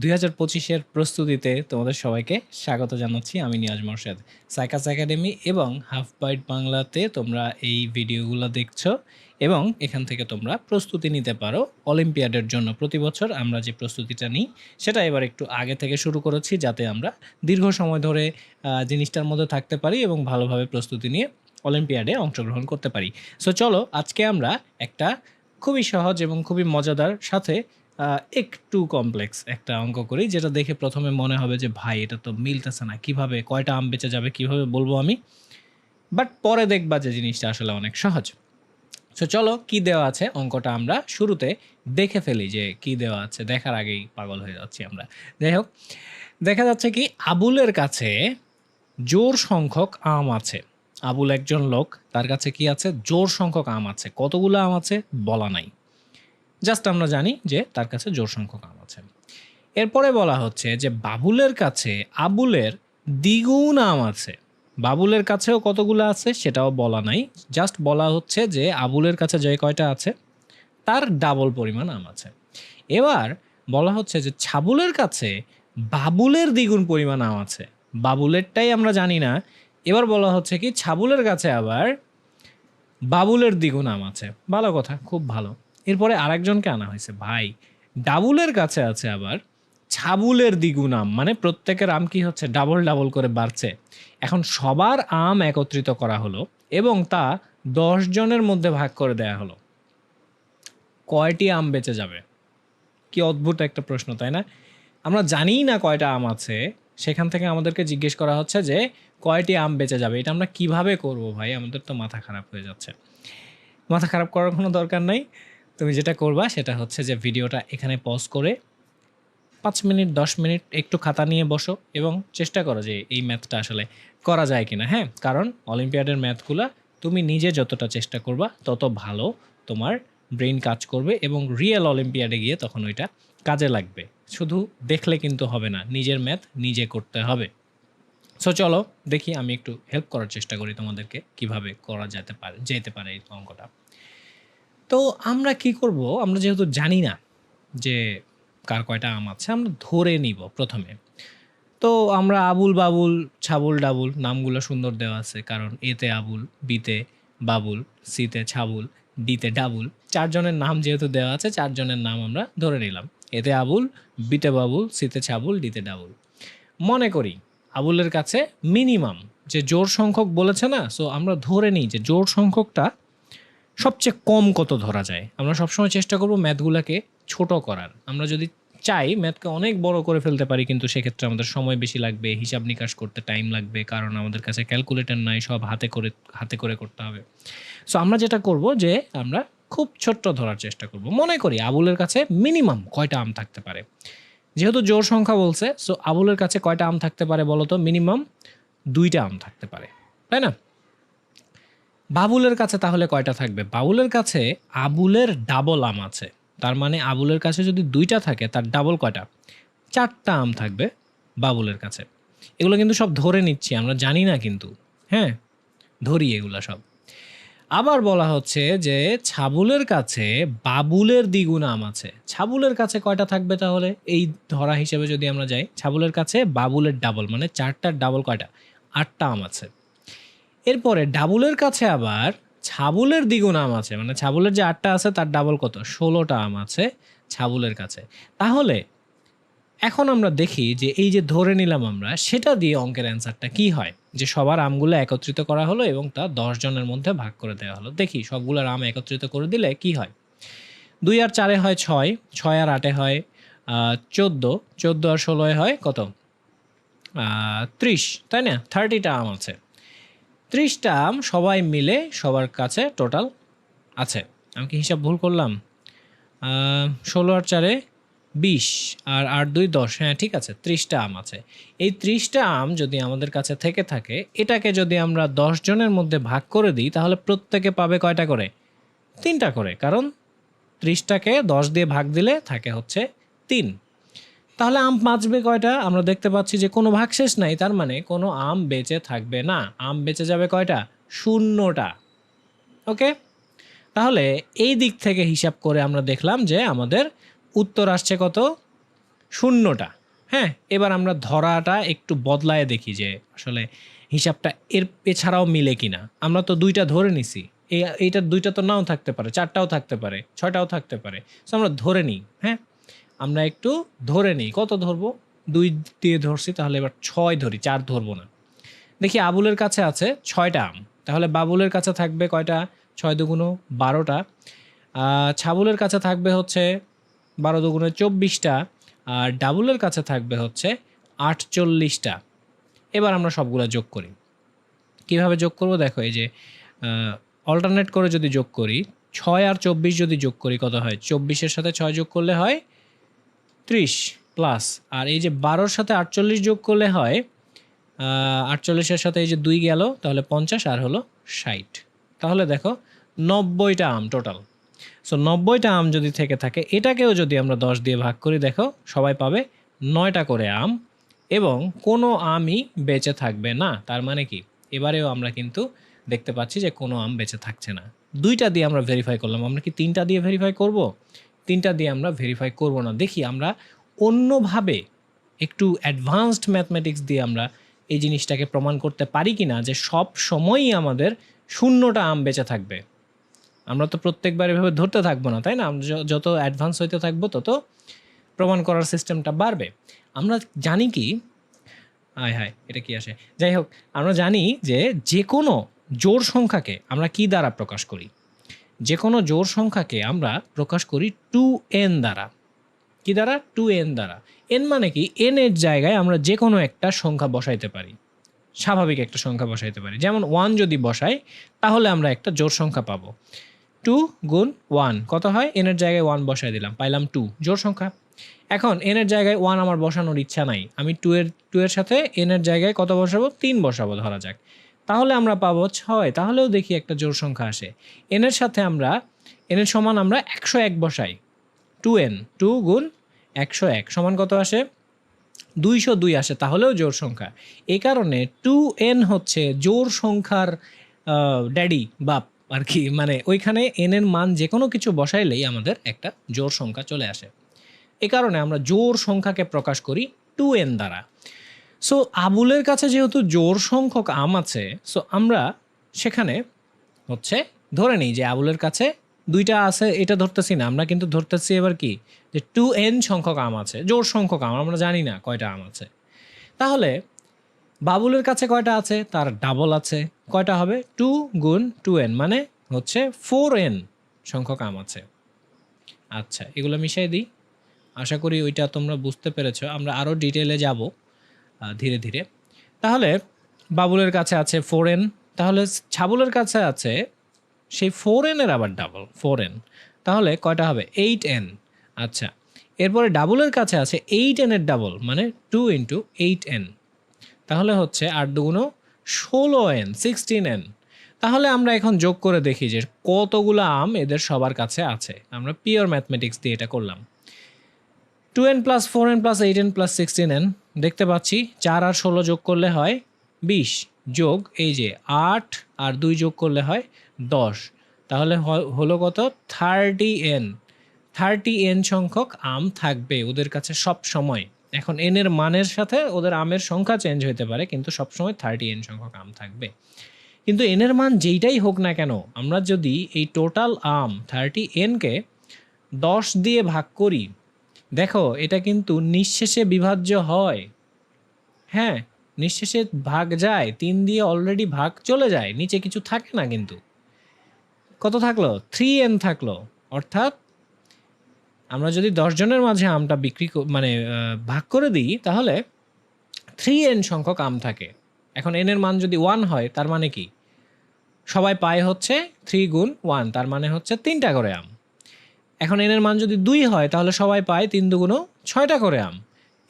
দুই হাজার পঁচিশের প্রস্তুতিতে তোমাদের সবাইকে স্বাগত জানাচ্ছি আমি নিয়াজ মোর্শেদ। সাইকাস একাডেমি এবং হাফ বাইট বাংলাতে তোমরা এই ভিডিওগুলো দেখছ এবং এখান থেকে তোমরা প্রস্তুতি নিতে পারো অলিম্পিয়াডের জন্য। প্রতি বছর আমরা যে প্রস্তুতিটা নিই, সেটা এবার একটু আগে থেকে শুরু করেছি যাতে আমরা দীর্ঘ সময় ধরে জিনিসটার মধ্যে থাকতে পারি এবং ভালোভাবে প্রস্তুতি নিয়ে অলিম্পিয়াডে অংশগ্রহণ করতে পারি। সো চলো, আজকে আমরা একটা খুবই সহজ এবং খুবই মজাদার সাথে একটু কমপ্লেক্স একটা অঙ্ক করি, যেটা দেখে প্রথমে মনে হবে যে, ভাই, এটা তো মিলতেছে না, কীভাবে, কয়টা আম বেঁচে যাবে, কীভাবে বলব আমি? বাট পরে দেখবা যে জিনিসটা আসলে অনেক সহজ। সো চলো, কি দেওয়া আছে অঙ্কটা আমরা শুরুতে দেখে ফেলি যে, কি দেওয়া আছে, দেখার আগেই পাগল হয়ে যাচ্ছি আমরা। যাই হোক, দেখা যাচ্ছে কি, আবুলের কাছে জোর সংখ্যক আম আছে। আবুল একজন লোক, তার কাছে কি আছে? জোর সংখ্যক আম আছে। কতগুলো আম আছে? বলা নাই। জাস্ট আমরা জানি যে তার কাছে জোর সংখ্যক আম আছে। এরপরে বলা হচ্ছে যে বাবুলের কাছে আবুলের দ্বিগুণ আম আছে। বাবুলের কাছেও কতগুলো আছে সেটাও বলা নাই। জাস্ট বলা হচ্ছে যে আবুলের কাছে যে কয়টা আছে, তার ডাবল পরিমাণ আম আছে। এবার বলা হচ্ছে যে ছাবুলের কাছে বাবুলের দ্বিগুণ পরিমাণ আম আছে। বাবুলেরটাই আমরা জানি না। এবার বলা হচ্ছে কি, ছাবুলের কাছে আবার বাবুলের দ্বিগুণ আম আছে। ভালো কথা, খুব ভালো। এরপরে আরেকজনকে আনা হয়েছে। ভাই, ডাবুলের কাছে আছে আবার ছাবুলের দ্বিগুণ আম। মানে প্রত্যেকের আম কি হচ্ছে? ডাবল ডাবল করে বাড়ছে। এখন সবার আম একত্রিত করা হলো এবং তা দশ জনের মধ্যে ভাগ করে দেয়া হলো। কয়টি আম বেঁচে যাবে? কি অদ্ভুত একটা প্রশ্ন, তাই না? আমরা জানিই না কয়টা আম আছে। সেখান থেকে আমাদেরকে জিজ্ঞেস করা হচ্ছে যে, কয়টি আম বেঁচে যাবে? এটা আমরা কীভাবে করব ভাই? আমাদের তো মাথা খারাপ হয়ে যাচ্ছে। মাথা খারাপ করার কোনো দরকার নাই। তুমি যেটা করবা সেটা হচ্ছে যে ভিডিওটা এখানে পজ করে পাঁচ মিনিট, দশ মিনিট একটু খাতা নিয়ে বসো এবং চেষ্টা করো যে এই ম্যাথটা আসলে করা যায় কিনা হ্যাঁ? কারণ অলিম্পিয়াডের ম্যাথগুলা তুমি নিজে যতটা চেষ্টা করবা, তত ভালো তোমার ব্রেন কাজ করবে এবং রিয়েল অলিম্পিয়াডে গিয়ে তখন ওইটা কাজে লাগবে। শুধু দেখলে কিন্তু হবে না, নিজের ম্যাথ নিজে করতে হবে। সো চলো দেখি আমি একটু হেল্প করার চেষ্টা করি তোমাদেরকে কীভাবে করা যেতে পারে যেতে পারে এই অঙ্কটা। তো আমরা কি করব? আমরা যেহেতু জানি না যে কার কয়টা আম আছে, আমরা ধরে নিব প্রথমে। তো আমরা আবুল বাবুল, ছাবুল ডাবুল নামগুলো সুন্দর দেওয়া আছে, কারণ এতে আবুল বিতে বাবুল সিতে ছাবুল ডিতে ডাবুল। চারজনের নাম যেহেতু দেওয়া আছে, চারজনের নাম আমরা ধরে নিলাম। এতে আবুল বিতে বাবুল সিতে ছাবুল ডিতে ডাবুল। মনে করি আবুলের কাছে মিনিমাম যে জোর সংখ্যক বলেছে না, সো আমরা ধরে নিই যে জোর সংখ্যকটা সবচেয়ে কম কত ধরা যায়? আমরা সবসময় চেষ্টা করব ম্যাথগুলোকে ছোট করার। আমরা যদি চাই ম্যাথকে অনেক বড় করে ফেলতে পারি, কিন্তু সেক্ষেত্রে আমাদের সময় বেশি লাগবে, হিসাব নিকাশ করতে টাইম লাগবে, কারণ আমাদের কাছে ক্যালকুলেটর নাই, সব হাতে করে হাতে করে করতে হবে। সো আমরা যেটা করব যে, আমরা খুব ছোট্ট ধরার চেষ্টা করব। মনে করি আবুলের কাছে মিনিমাম কয়টা আম থাকতে পারে? যেহেতু জোর সংখ্যা বলছে সো আবুলের কাছে কয়টা আম থাকতে পারে বলো তো মিনিমাম দুইটা আম থাকতে পারে। তাই না? বাবুলের কাছে তাহলে কয়টা থাকবে? বাবুলের কাছে আবুলের ডাবল আম আছে। তার মানে আবুলের কাছে যদি দুইটা থাকে, তার ডাবল কয়টা? চারটা আম থাকবে বাবুলের কাছে। এগুলো কিন্তু সব ধরে নিচ্ছি, আমরা জানি না কিন্তু। হ্যাঁ ধরি এগুলো সব। আবার বলা হচ্ছে যে ছাবুলের কাছে বাবুলের দ্বিগুণ আম আছে। ছাবুলের কাছে কয়টা থাকবে তাহলে? এই ধরা হিসেবে যদি আমরা যাই, ছাবুলের কাছে বাবুলের ডাবল মানে চারটার ডাবল কয়টা? আটটা আম আছে। এরপরে ডাবুলের কাছে আবার ছাবুলের দ্বিগুণ আম আছে। মানে ছাবুলের যে আটটা আছে, তার ডাবল কত? ষোলোটা আম আছে ছাবুলের কাছে। তাহলে এখন আমরা দেখি যে এই যে ধরে নিলাম আমরা, সেটা দিয়ে অঙ্কের অ্যান্সারটা কি হয়? যে সবার আমগুলো একত্রিত করা হলো এবং তা জনের মধ্যে ভাগ করে দেওয়া হলো। দেখি সবগুলোর আম একত্রিত করে দিলে কি হয়? দুই আর চারে হয় ছয় ছয় আর আটে হয় চোদ্দ। চোদ্দ আর ষোলোয় হয় কত? ত্রিশ, তাই না? থার্টিটা আম আছে। ত্রিশটা আম সবাই মিলে সবার কাছে টোটাল আছে। আমি কি হিসাব ভুল করলাম? ষোলো আর চারে বিশ আর আট দুই দশ হ্যাঁ ঠিক আছে, ত্রিশটা আম আছে। এই ত্রিশটা আম যদি আমাদের কাছে থেকে থাকে, এটাকে যদি আমরা দশ জনের মধ্যে ভাগ করে দিই, তাহলে প্রত্যেকে পাবে কয়টা করে? তিনটা করে, কারণ ত্রিশটাকে দশ দিয়ে ভাগ দিলে থাকে হচ্ছে তিন। তাহলে আম বাঁচবে কয়টা? আমরা দেখতে পাচ্ছি যে কোনো ভাগশেষ নাই, তার মানে কোনো আম বেঁচে থাকবে না। আম বেঁচে যাবে কয়টা? শূন্যটা। ওকে? তাহলে এই দিক থেকে হিসাব করে আমরা দেখলাম যে আমাদের উত্তর আসছে কত? শূন্যটা। হ্যাঁ এবার আমরা ধরাটা একটু বদলায় দেখি যে আসলে হিসাবটা এর এছাড়াও মিলে কিনা। আমরা তো দুইটা ধরে নিছি। এই, এইটার দুইটা তো নাও থাকতে পারে, চারটাও থাকতে পারে, ছয়টাও থাকতে পারে। সো আমরা ধরে নিই হ্যাঁ? আমরা একটু ধরে নিই। কত ধরবো? দুই দিয়ে ধরছি, তাহলে এবার ছয় ধরি, চার ধরবো না। দেখি আবুলের কাছে আছে ছয়টা আম। তাহলে বাবুলের কাছে থাকবে কয়টা? ছয় দুগুণো বারোটা। ছাবুলের কাছে থাকবে হচ্ছে বারো দুগুণে চব্বিশটা। আর ডাবুলের কাছে থাকবে হচ্ছে আটচল্লিশটা। এবার আমরা সবগুলো যোগ করি। কীভাবে যোগ করব? দেখো, এই যে অল্টারনেট করে যদি যোগ করি, ছয় আর চব্বিশ যদি যোগ করি, কত হয়? চব্বিশের সাথে ছয় যোগ করলে হয় ত্রিশ প্লাস আর এই যে বারোর সাথে আটচল্লিশ যোগ করলে হয় আটচল্লিশের সাথে এই যে দুই গেল, তাহলে পঞ্চাশ আর হলো ষাট। তাহলে দেখো, নব্বইটা আম টোটাল সো নব্বইটা আম যদি থেকে থাকে, এটাকেও যদি আমরা দশ দিয়ে ভাগ করি, দেখো, সবাই পাবে নয়টা করে আম, এবং কোনো আমই বেঁচে থাকবে না। তার মানে কি? এবারেও আমরা কিন্তু দেখতে পাচ্ছি যে কোনো আম বেঁচে থাকছে না। দুইটা দিয়ে আমরা ভেরিফাই করলাম। আমরা কি তিনটা দিয়ে ভেরিফাই করব? তিনটা দিয়ে আমরা ভেরিফাই করব না। দেখি আমরা অন্যভাবে একটু অ্যাডভান্সড ম্যাথমেটিক্স দিয়ে আমরা এই জিনিসটাকে প্রমাণ করতে পারি কি না যে সব সময়ই আমাদের শূন্যটা আম বেঁচে থাকবে। আমরা তো প্রত্যেকবার এভাবে ধরতে থাকব না, তাই না? যত অ্যাডভান্স হইতে থাকব, তত প্রমাণ করার সিস্টেমটা বাড়বে। আমরা জানি কি, হায় হায়, এটা কি আসে? যাই হোক, আমরা জানি যে যে কোনো জোর সংখ্যাকে আমরা কি দ্বারা প্রকাশ করি? যে কোনো জোর সংখ্যাকে আমরা প্রকাশ করি টু এন দ্বারা। কি দ্বারা? টু এন দ্বারা। এন মানে কি? এন এর জায়গায় আমরা যে কোনো একটা সংখ্যা বসাইতে পারি। স্বাভাবিক একটা সংখ্যা বসাইতে পারি। যেমন ওয়ান যদি বসাই, তাহলে আমরা একটা জোর সংখ্যা পাবো। টু গুণ ওয়ান কত হয়? এনের জায়গায় ওয়ান বসাই দিলাম, পাইলাম টু জোর সংখ্যা। এখন এনের জায়গায় ওয়ান আমার বসানোর ইচ্ছা নাই। আমি টু এর টু এর সাথে এনের জায়গায় কত বসাবো? তিন বসাবো, ধরা যাক। তাহলে আমরা পাবো ছয়। তাহলেও দেখি একটা জোড় সংখ্যা আসে। এনের সাথে আমরা এনের সমান আমরা একশো এক বসাই। টু এন টু গুণ একশো এক, সমান কত আসে? দুইশো দুই আসে, তাহলেও জোর সংখ্যা। এই কারণে টু এন হচ্ছে জোর সংখ্যার ড্যাডি বাপ আর কি। মানে ওইখানে এন এর মান যে কোনো কিছু বসাইলেই আমাদের একটা জোর সংখ্যা চলে আসে। এ কারণে আমরা জোর সংখ্যাকে প্রকাশ করি টু এন দ্বারা। সো আবুলের কাছে যেহেতু জোর সংখ্যক আম আছে সো আমরা সেখানে হচ্ছে ধরে নিই যে আবুলের কাছে দুইটা আছে, এটা ধরতেছি না। আমরা কিন্তু ধরতেছি এবার কি? যে টু এন সংখ্যক আম আছে, জোর সংখ্যক আম, আমরা জানি না কয়টা আম আছে। তাহলে বাবুলের কাছে কয়টা আছে? তার ডাবল আছে। কয়টা হবে? টু গুণ টু এন মানে হচ্ছে ফোর এন সংখ্যক আম আছে। আচ্ছা এগুলো মিশাই দিই। আশা করি ওইটা তোমরা বুঝতে পেরেছ। আমরা আরও ডিটেলে যাব। ধীরে ধীরে। তাহলে বাবুলের কাছে আছে ফোর এন তাহলে ছাবুলের কাছে আছে সেই ফোর এনের আবার ডাবল ফোর এন তাহলে কয়টা হবে? এইট এন আচ্ছা এরপরে ডাবলের কাছে আছে এইট এনের ডাবল মানে টু ইন্টু এইট এন তাহলে হচ্ছে আট দুগুণ ষোলো এন সিক্সটিন এন তাহলে আমরা এখন যোগ করে দেখি যে কতগুলো আম এদের সবার কাছে আছে। আমরা পিওর ম্যাথমেটিক্স দিয়ে এটা করলাম। Two N plus four N plus eight N plus sixteen N, দেখতে পাচ্ছি চার আর ষোলো যোগ করলে হয় বিশ যোগ এই যে আট আর দুই যোগ করলে হয় দশ। তাহলে হলো কত? Thirty N. থার্টি এন সংখ্যক আম থাকবে ওদের কাছে সব সময়। এখন এন এর মানের সাথে ওদের আমের সংখ্যা চেঞ্জ হতে পারে, কিন্তু সবসময় থার্টি এন সংখ্যক আম থাকবে। কিন্তু এন এর মান যেইটাই হোক না কেন, আমরা যদি এই টোটাল আম থার্টি এনকে দশ দিয়ে ভাগ করি দেখো, এটা কিন্তু নিঃশেষে বিভাজ্য হয়। হ্যাঁ নিঃশেষে ভাগ যায়, তিন দিয়ে অলরেডি ভাগ চলে যায়, নিচে কিছু থাকে না কিন্তু। কত থাকল? থ্রি এন থাকল। অর্থাৎ আমরা যদি দশ জনের মাঝে আমটা বিক্রি মানে ভাগ করে দিই, তাহলে থ্রি এন সংখ্যক আম থাকে। এখন এন এর মান যদি ওয়ান হয়, তার মানে কি? সবাই পায় হচ্ছে থ্রি গুণ ওয়ান তার মানে হচ্ছে তিনটা করে আম। এখন এনের মান যদি দুই হয়, তাহলে সবাই পায় তিন দুগুণো ছয়টা করে আম।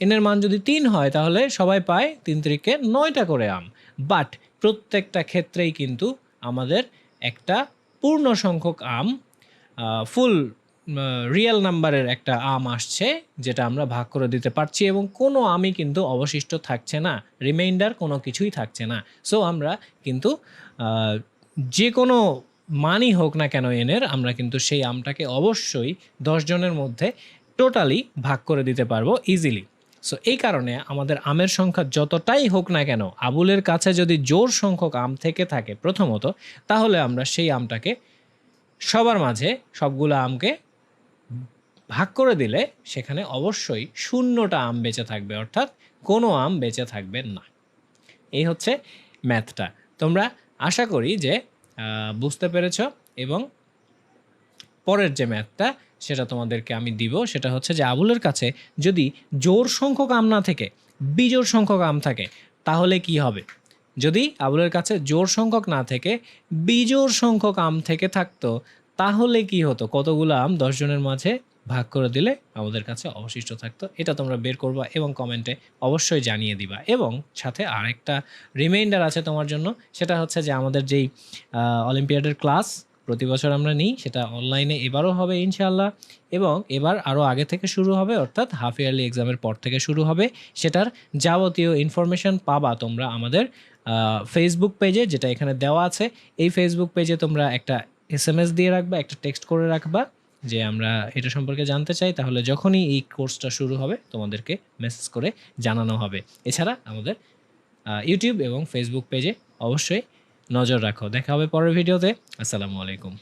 এনের মান যদি তিন হয়, তাহলে সবাই পায় তিন তিরিকে নয়টা করে আম। বাট প্রত্যেকটা ক্ষেত্রেই কিন্তু আমাদের একটা পূর্ণ সংখ্যক আম ফুল রিয়েল নাম্বারের একটা আম আসছে, যেটা আমরা ভাগ করে দিতে পারছি এবং কোনো আমই কিন্তু অবশিষ্ট থাকছে না। রিমাইন্ডার কোনো কিছুই থাকছে না। সো আমরা কিন্তু যে কোনো মানই হোক না কেন এনের, আমরা কিন্তু সেই আমটাকে অবশ্যই জনের মধ্যে টোটালি ভাগ করে দিতে পারব ইজিলি সো এই কারণে আমাদের আমের সংখ্যা যতটাই হোক না কেন, আবুলের কাছে যদি জোর সংখ্যক আম থেকে থাকে প্রথমত, তাহলে আমরা সেই আমটাকে সবার মাঝে সবগুলো আমকে ভাগ করে দিলে সেখানে অবশ্যই শূন্যটা আম বেঁচে থাকবে, অর্থাৎ কোনো আম বেঁচে থাকবে না। এই হচ্ছে ম্যাথটা তোমরা আশা করি যে বুঝতে পেরেছ? এবং পরের যে ম্যাথটা সেটা তোমাদেরকে আমি দিব, সেটা হচ্ছে যে আবুলের কাছে যদি জোর সংখ্যক আম না থেকে, বিজোড় সংখ্যক আম থাকে, তাহলে কি হবে? যদি আবুলের কাছে জোর সংখ্যক না থেকে, বিজোড় সংখ্যক আম থেকে থাকতো, তাহলে কি হতো? কতগুলো আম? দশজনের মাঝে ভাগ করে দিলে আমাদের কাছে অবশিষ্ট থাকতো। এটা তোমরা বের করবা এবং কমেন্টে অবশ্যই জানিয়ে দিবা। এবং সাথে আরেকটা রিমাইন্ডার আছে তোমার জন্য। সেটা হচ্ছে যে আমাদের যেই অলিম্পিয়াডের ক্লাস প্রতি বছর আমরা নিই, সেটা অনলাইনে এবারও হবে ইনশাআল্লাহ। এবং এবার আরও আগে থেকে শুরু হবে, অর্থাৎ হাফ ইয়ারলি এক্সামের পর থেকে শুরু হবে। সেটার যাবতীয় ইনফরমেশন পাবা তোমরা আমাদের ফেসবুক পেজে যেটা এখানে দেওয়া আছে। এই ফেসবুক পেজে তোমরা একটা এস এম এস দিয়ে রাখবা, একটা টেক্সট করে রাখবা। যে আমরা এটা সম্পর্কে জানতে চাই, তাহলে যখনই এই কোর্সটা শুরু হবে, তোমাদেরকে মেসেজ করে জানানো হবে। এছাড়া আমাদের ইউটিউব এবং ফেসবুক পেজে অবশ্যই নজর রাখো। দেখা হবে পরের ভিডিওতে আসসালামু আলাইকুম।